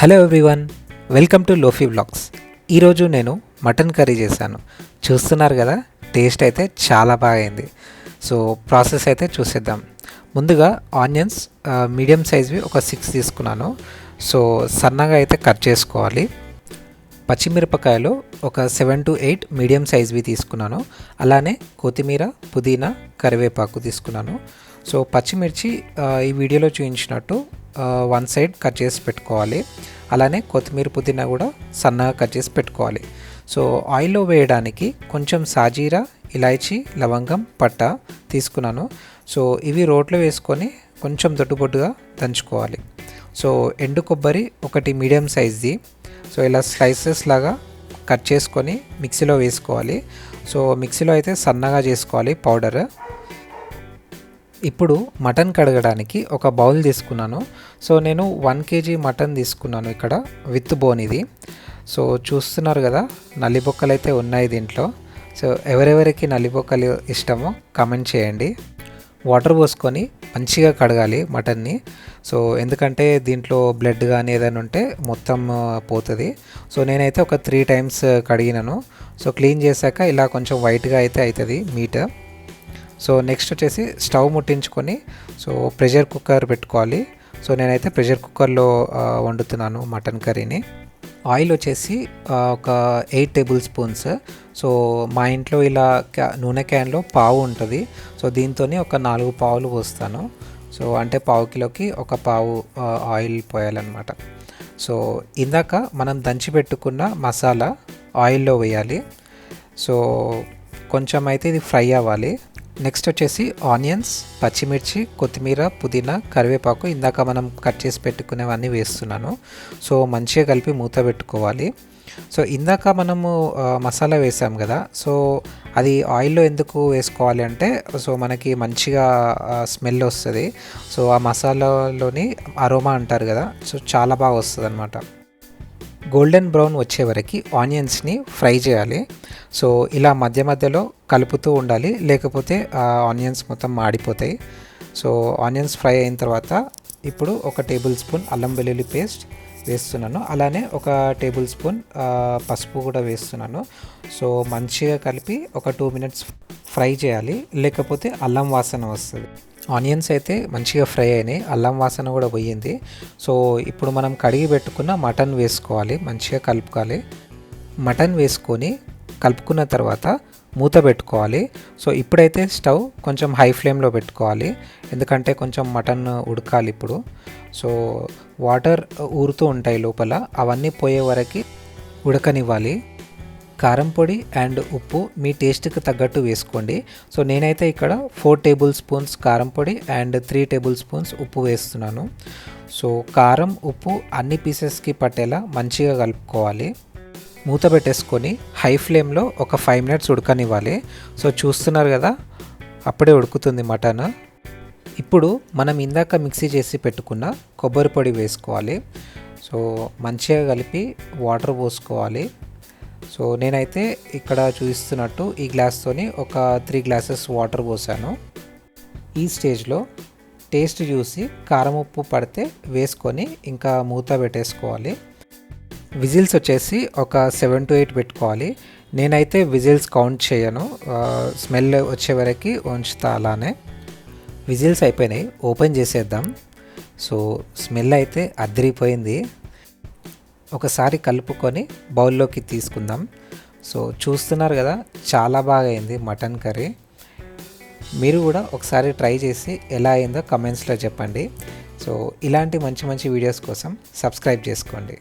Hello everyone welcome to Lofi blogs ఈరోజు నేను mutton curry చేశాను. చూస్తున్నారు కదా టేస్ట్ అయితే చాలా బాగా అయింది సో ప్రాసెస్ అయితే చూసేద్దాం. ముందుగా ఆనియన్స్ మీడియం సైజ్వి ఒక సిక్స్ తీసుకున్నాను. సో సన్నగా అయితే కట్ చేసుకోవాలి. పచ్చిమిరపకాయలు ఒక సెవెన్ టు ఎయిట్ మీడియం సైజ్వి తీసుకున్నాను. అలానే కొత్తిమీర పుదీనా కరివేపాకు తీసుకున్నాను. సో పచ్చిమిర్చి ఈ వీడియోలో చూపించినట్టు వన్ సైడ్ కట్ చేసి పెట్టుకోవాలి. అలానే కొత్తిమీర పుదీనా కూడా సన్నగా కట్ చేసి పెట్టుకోవాలి. సో ఆయిల్లో వేయడానికి కొంచెం సాజీరా ఇలాచీ లవంగం పట్ట తీసుకున్నాను. సో ఇవి రోట్లో వేసుకొని కొంచెం దొడ్డుబొడ్డుగా దంచుకోవాలి. సో ఎండు కొబ్బరి ఒకటి మీడియం సైజ్ది. సో ఇలా స్లైసెస్ లాగా కట్ చేసుకొని మిక్సీలో వేసుకోవాలి. సో మిక్సీలో అయితే సన్నగా చేసుకోవాలి పౌడర్. ఇప్పుడు మటన్ కడగడానికి ఒక బౌల్ తీసుకున్నాను. సో నేను వన్ కేజీ మటన్ తీసుకున్నాను ఇక్కడ విత్ బోన్ ఇది. సో చూస్తున్నారు కదా నల్లిబొక్కలు అయితే ఉన్నాయి దీంట్లో. సో ఎవరెవరికి నల్లిబొక్కలు ఇష్టమో కమెంట్ చేయండి. వాటర్ పోసుకొని మంచిగా కడగాలి మటన్ని. సో ఎందుకంటే దీంట్లో బ్లడ్ కానీ ఏదైనా ఉంటే మొత్తం పోతుంది. సో నేనైతే ఒక త్రీ టైమ్స్ కడిగినాను. సో క్లీన్ చేశాక ఇలా కొంచెం వైట్గా అయితే అవుతుంది మీట్ సో నెక్స్ట్ వచ్చేసి స్టవ్ ముట్టించుకొని సో ప్రెషర్ కుక్కర్ పెట్టుకోవాలి. సో నేనైతే ప్రెషర్ కుక్కర్లో వండుతున్నాను మటన్ కర్రీని. ఆయిల్ వచ్చేసి ఒక ఎయిట్ టేబుల్ స్పూన్స్. సో మా ఇంట్లో ఇలా క్యా- నూనె క్యాన్లో పావు ఉంటుంది. సో దీంతోనే ఒక నాలుగు పావులు పోస్తాను. సో అంటే పావు కిలోకి ఒక పావు ఆయిల్ పోయాలన్నమాట. సో ఇందాక మనం దంచి పెట్టుకున్న మసాలా ఆయిల్లో వేయాలి. సో కొంచెం అయితే ఇది ఫ్రై అవ్వాలి. నెక్స్ట్ వచ్చేసి ఆనియన్స్ పచ్చిమిర్చి కొత్తిమీర పుదీనా కరివేపాకు. ఇందాక మనం కట్ చేసి పెట్టుకునేవన్నీ వేస్తున్నాను. సో మంచిగా కలిపి మూత పెట్టుకోవాలి. సో ఇందాక మనము మసాలా వేసాం కదా. సో అది ఆయిల్లో ఎందుకు వేసుకోవాలి అంటే సో మనకి మంచిగా స్మెల్ వస్తుంది. సో ఆ మసాలాలోని అరోమా అంటారు కదా. సో చాలా బాగా వస్తుంది అనమాట గోల్డెన్ బ్రౌన్ వచ్చే వరకు ఆనియన్స్ని ఫ్రై చేయాలి. సో ఇలా మధ్య మధ్యలో కలుపుతూ ఉండాలి. లేకపోతే ఆ ఆనియన్స్ మొత్తం మాడిపోతాయి. సో ఆనియన్స్ ఫ్రై అయిన తర్వాత ఇప్పుడు ఒక టేబుల్ స్పూన్ అల్లం వెల్లుల్లి పేస్ట్ వేస్తున్నాను. అలానే ఒక టేబుల్ స్పూన్ పసుపు కూడా వేస్తున్నాను. సో మంచిగా కలిపి ఒక టూ మినిట్స్ ఫ్రై చేయాలి. లేకపోతే అల్లం వాసన వస్తుంది. ఆనియన్స్ అయితే మంచిగా ఫ్రై అయినాయి అల్లం వాసన కూడా పోయింది. సో ఇప్పుడు మనం కడిగి పెట్టుకున్న మటన్ వేసుకోవాలి మంచిగా కలుపుకోవాలి. మటన్ వేసుకొని కలుపుకున్న తర్వాత మూత పెట్టుకోవాలి. సో ఇప్పుడైతే స్టవ్ కొంచెం హై ఫ్లేమ్లో పెట్టుకోవాలి ఎందుకంటే కొంచెం మటన్ ఉడకాలి ఇప్పుడు. సో వాటర్ ఊరుతూ ఉంటాయి లోపల అవన్నీ పోయే వరకు ఉడకనివ్వాలి. కారం పొడి అండ్ ఉప్పు మీ టేస్ట్కి తగ్గట్టు వేసుకోండి. సో నేనైతే ఇక్కడ ఫోర్ టేబుల్ స్పూన్స్ కారం పొడి అండ్ త్రీ టేబుల్ స్పూన్స్ ఉప్పు వేస్తున్నాను. సో కారం ఉప్పు అన్ని పీసెస్కి పట్టేలా మంచిగా కలుపుకోవాలి. మూత పెట్టేసుకొని హై ఫ్లేమ్లో ఒక ఫైవ్ మినిట్స్ ఉడకనివ్వాలి. సో చూస్తున్నారు కదా అప్పుడే ఉడుకుతుంది మటన్. ఇప్పుడు మనం ఇందాక మిక్సీ చేసి పెట్టుకున్న కొబ్బరి పొడి వేసుకోవాలి. సో మంచిగా కలిపి వాటర్ పోసుకోవాలి. సో నేనైతే ఇక్కడ చూపిస్తున్నట్టు ఈ గ్లాస్తోని ఒక త్రీ గ్లాసెస్ వాటర్ పోసాను. ఈ స్టేజ్లో టేస్ట్ చూసి కారం ఉప్పు పడితే వేసుకొని ఇంకా మూత పెట్టేసుకోవాలి. విజిల్స్ వచ్చేసి ఒక సెవెన్ టు ఎయిట్ పెట్టుకోవాలి. నేనైతే విజిల్స్ కౌంట్ చేయను. స్మెల్ వచ్చే వరకు ఉంచుతా అలానే. విజిల్స్ అయిపోయినాయి. ఓపెన్ చేసేద్దాం. సో స్మెల్ అయితే అదిరిపోయింది. ఒకసారి కలుపుకొని బౌల్లోకి తీసుకుందాం. సో చూస్తున్నారు కదా చాలా బాగా అయింది మటన్ కర్రీ. మీరు కూడా ఒకసారి ట్రై చేసి ఎలా అయిందో కమెంట్స్లో చెప్పండి. సో ఇలాంటి మంచి మంచి వీడియోస్ కోసం సబ్స్క్రైబ్ చేసుకోండి.